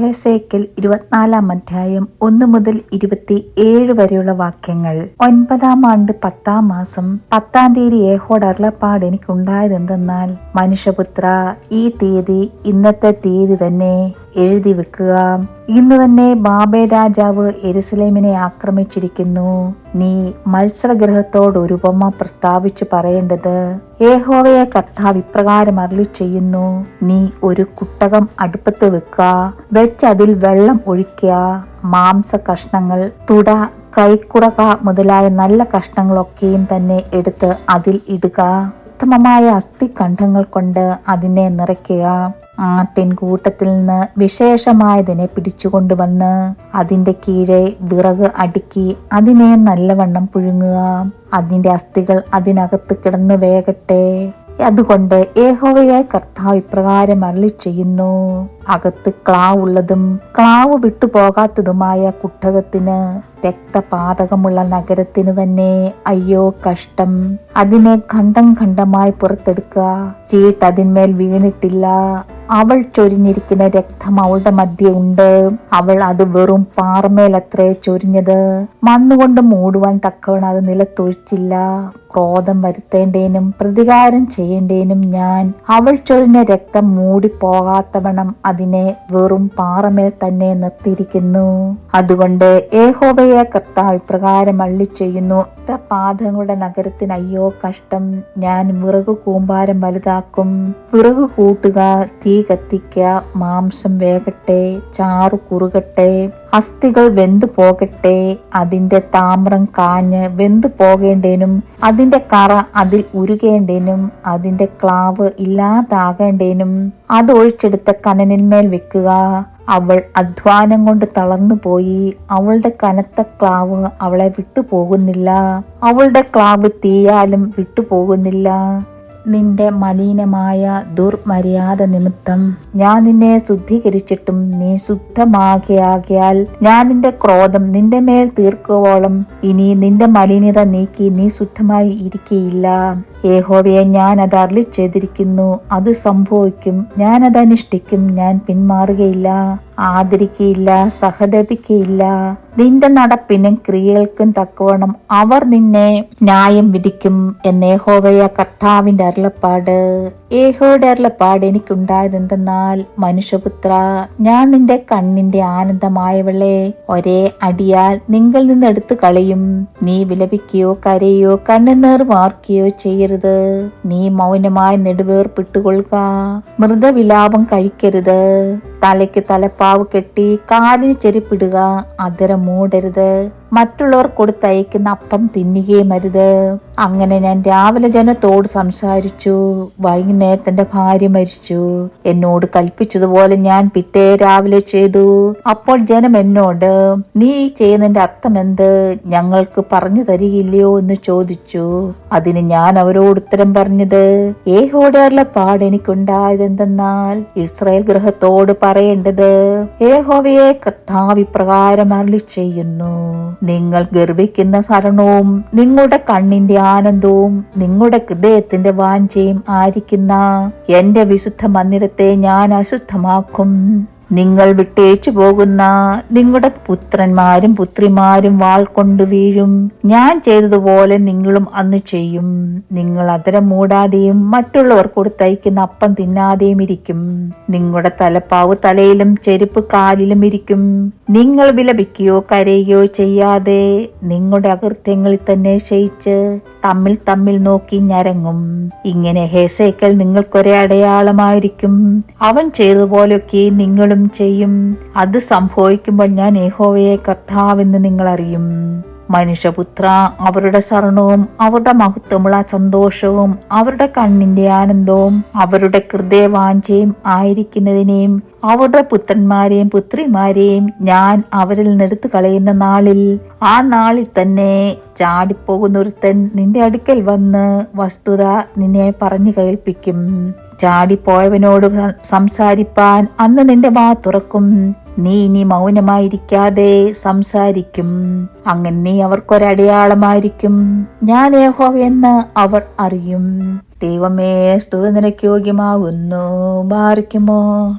ഹെസേക്കൽ ഇരുപത്തിനാലാം അധ്യായം ഒന്ന് മുതൽ ഇരുപത്തി ഏഴ് വരെയുള്ള വാക്യങ്ങൾ. ഒൻപതാം ആണ്ട് പത്താം മാസം പത്താം തീയതി ഏഹോട് അരുളപ്പാട് എനിക്കുണ്ടായതെന്തെന്നാൽ മനുഷ്യപുത്ര ഈ തീയതി ഇന്നത്തെ തീയതി തന്നെ. എഴുതി വെക്കുക. ഇന്ന് തന്നെ ബാബേ രാജാവ് എരുസലേമിനെ ആക്രമിച്ചിരിക്കുന്നു. നീ മത്സരഗ്രഹത്തോട് ഒരു ഉപമ പ്രസ്താവിച്ച് പറയേണ്ടത് ഏഹോവയെ കർത്താവ് ഇപ്രകാരം അരളി ചെയ്യുന്നു നീ ഒരു കുട്ടകം അടുപ്പത്ത് വെക്ക വെച്ച് അതിൽ വെള്ളം ഒഴിക്കുക. മാംസ കഷ്ണങ്ങൾ തുട കൈക്കുറക മുതലായ നല്ല കഷ്ണങ്ങളൊക്കെയും തന്നെ എടുത്ത് അതിൽ ഇടുക. ഉത്തമമായ അസ്ഥിഖണ്ഡങ്ങൾ കൊണ്ട് അതിനെ നിറയ്ക്കുക. ആട്ടിൻകൂട്ടത്തിൽ നിന്ന് വിശേഷമായതിനെ പിടിച്ചുകൊണ്ടുവന്ന് അതിന്റെ കീഴെ വിറക് അടുക്കി അതിനെ നല്ലവണ്ണം പുഴുങ്ങുക. അതിന്റെ അസ്ഥികൾ അതിനകത്ത് കിടന്ന് വേകട്ടെ. അതുകൊണ്ട് ഏഹോവയായ കർത്താവ് ഇപ്രകാരം അരളി ചെയ്യുന്നു. അകത്ത് ക്ലാവ് ഉള്ളതും ക്ലാവ് വിട്ടുപോകാത്തതുമായ കുട്ടകത്തിന് രക്തപാതകമുള്ള നഗരത്തിന് തന്നെ അയ്യോ കഷ്ടം. അതിനെ ഖണ്ഡം ഖണ്ഡമായി പുറത്തെടുക്കുക. ചീട്ട് അതിന്മേൽ വീണിട്ടില്ല. അവൾ ചൊരിഞ്ഞിരിക്കുന്ന രക്തം അവളുടെ മധ്യ ഉണ്ട്. അവൾ അത് വെറും പാറമേലത്രേ ചൊരിഞ്ഞത്. മണ്ണുകൊണ്ട് മൂടുവാൻ തക്കവണ അത് നിലത്തൊഴിച്ചില്ല. ക്രോധം വരുത്തേണ്ടേനും പ്രതികാരം ചെയ്യേണ്ടേനും ഞാൻ അവൾ ചൊരിഞ്ഞ രക്തം മൂടിപ്പോകാത്തവണ്ണം അതിനെ വെറും പാറമേൽ തന്നെ നിർത്തിയിരിക്കുന്നു. അതുകൊണ്ട് ഏഹോബയെ കർത്താവ് ഇപ്രകാരം അള്ളി ചെയ്യുന്നു പാദങ്ങളുടെ നഗരത്തിന് അയ്യോ കഷ്ടം. ഞാൻ വിറകു കൂമ്പാരം വലുതാക്കും. വിറകു കൂട്ടുക തീ കത്തിക്ക മാംസം വേകട്ടെ ചാറു കുറുകട്ടെ. അസ്ഥികൾ വെന്തു പോകട്ടെ അതിന്റെ താമ്രം കാഞ്ഞ് വെന്തു പോകേണ്ടേനും അതിന്റെ കറ അതിൽ ഉരുകേണ്ടേനും അതിന്റെ ക്ലാവ് ഇല്ലാതാകേണ്ടേനും അത് ഒഴിച്ചെടുത്ത കനനിന്മേൽ വെക്കുക. അവൾ അധ്വാനം കൊണ്ട് തളർന്നുപോയി അവളുടെ കനത്ത ക്ലാവ് അവളെ വിട്ടുപോകുന്നില്ല. അവളുടെ ക്ലാവ് തീയാലും വിട്ടുപോകുന്നില്ല. നിന്റെ മലിനമായ ദുർമര്യാദ നിമിത്തം ഞാൻ നിന്നെ ശുദ്ധീകരിച്ചിട്ടും നീ ശുദ്ധമാകിയാകിയാൽ ഞാൻ നിന്റെ ക്രോധം നിന്റെ മേൽ തീർക്കുവോളം. ഇനി നിന്റെ മലിനത നീക്കി നീ ശുദ്ധമായി ഇരിക്കയില്ല. യഹോവയെ ഞാൻ അത് അരളി അത് സംഭവിക്കും. ഞാൻ അത് അനുഷ്ഠിക്കും. ഞാൻ പിന്മാറുകയില്ല. ആദരിക്കയില്ല സഹതപിക്കയില്ല. നിന്റെ നടപ്പിനും ക്രിയകൾക്കും തക്കവണ്ണം അവർ നിന്നെ ന്യായം വിധിക്കും എന്നേഹോവയ കർത്താവിന്റെ അരുളപ്പാട്. ഏഹോയുടെ അരുളപ്പാട് എനിക്കുണ്ടായതെന്തെന്നാൽ മനുഷ്യപുത്ര ഞാൻ നിന്റെ കണ്ണിന്റെ ആനന്ദമായവളെ. ഒരേ അടിയാൽ നിങ്ങൾ നിന്ന് എടുത്തു കളയും. നീ വിലപിക്കുകയോ കരയോ കണ്ണുനീർ വാർക്കുകയോ ചെയ്യരുത്. നീ മൗനമായി നെടുവേർപ്പിട്ടുകൊള്ളുക. മൃതവിലാപം കഴിക്കരുത്. തലയ്ക്ക് തലപ്പാവ് കെട്ടി കാലിന് ചെരുപ്പിടുക അതരം മൂടരുത് മറ്റുള്ളവർ കൊടുത്തയക്കുന്ന അപ്പം തിന്നുകയും അരുത് അങ്ങനെ ഞാൻ രാവിലെ ജനത്തോട് സംസാരിച്ചു. വൈകുന്നേരത്തിന്റെ ഭാര്യ മരിച്ചു. എന്നോട് കൽപ്പിച്ചതുപോലെ ഞാൻ പിറ്റേ രാവിലെ ചെയ്തു. അപ്പോൾ ജനം എന്നോട് നീ ചെയ്യുന്നതിന്റെ അർത്ഥം എന്ത്? ഞങ്ങൾക്ക് പറഞ്ഞു തരികയില്ലയോ? എന്ന് ചോദിച്ചു. അതിന് ഞാൻ അവരോട് ഉത്തരം പറഞ്ഞത് ഏഹോടെ പാട് എനിക്കുണ്ടായത് എന്തെന്നാൽ ഇസ്രായേൽ ഗ്രഹത്തോട് പറയേണ്ടത് ഏഹോവയെ കർത്താവ് ഇപ്രകാരം അരളി ചെയ്യുന്നു നിങ്ങൾ ഗർഭിക്കുന്ന ശരണവും നിങ്ങളുടെ കണ്ണിന്റെ ആനന്ദവും നിങ്ങളുടെ ഹൃദയത്തിന്റെ വാഞ്ചയും ആയിരിക്കുന്ന എന്റെ വിശുദ്ധ മന്ദിരത്തെ ഞാൻ അശുദ്ധമാക്കും. നിങ്ങൾ വിട്ടേച്ചു പോകുന്ന നിങ്ങളുടെ പുത്രന്മാരും പുത്രിമാരും വാൾ കൊണ്ടു വീഴും. ഞാൻ ചെയ്തതുപോലെ നിങ്ങളും അന്ന് ചെയ്യും. നിങ്ങൾ അതരം മൂടാതെയും മറ്റുള്ളവർ കൊടുത്തയക്കുന്ന അപ്പം തിന്നാതെയും ഇരിക്കും. നിങ്ങളുടെ തലപ്പാവ് തലയിലും ചെരുപ്പ് കാലിലും ഇരിക്കും. നിങ്ങൾ വിലപിക്കുകയോ കരയുകയോ ചെയ്യാതെ നിങ്ങളുടെ അകൃത്യങ്ങളിൽ തന്നെ ക്ഷയിച്ച് തമ്മിൽ തമ്മിൽ നോക്കി ഞരങ്ങും. ഇങ്ങനെ ഹേസേക്കൽ നിങ്ങൾക്കൊരേ അടയാളമായിരിക്കും. അവൻ ചെയ്തതുപോലെയൊക്കെ നിങ്ങളും ചെയ്യും. അത് സംഭവിക്കുമ്പോൾ ഞാൻ ഏഹോവയെ കർത്താവെന്ന് നിങ്ങൾ അറിയും മനുഷ്യപുത്ര അവരുടെ ശരണവും അവരുടെ മഹത്വമുള്ള സന്തോഷവും അവരുടെ കണ്ണിന്റെ ആനന്ദവും അവരുടെ ഹൃദയവാഞ്ചയും ആയിരിക്കുന്നതിനെയും അവരുടെ പുത്രന്മാരെയും പുത്രിമാരെയും ഞാൻ അവരിൽ നിന്നെടുത്തു കളയുന്ന നാളിൽ ആ നാളിൽ തന്നെ ചാടിപ്പോകുന്നൊരുത്തൻ നിന്റെ അടുക്കൽ വന്ന് വസ്തുത നിന്നെ പറഞ്ഞു കേൾപ്പിക്കും. ചാടിപ്പോയവനോട് സംസാരിപ്പാൻ അന്ന് നിന്റെ വാ തുറക്കും. നീ ഇനി മൗനമായിരിക്കാതെ സംസാരിക്കും. അങ്ങനെ നീ അവർക്കൊരടയാളമായിരിക്കും. ഞാൻ ഏഹോ എന്ന് അവർ അറിയും. ദൈവമേ സ്തുതി നിനക്ക് യോഗ്യമാകുന്നു. ബാറിക്കുമോ?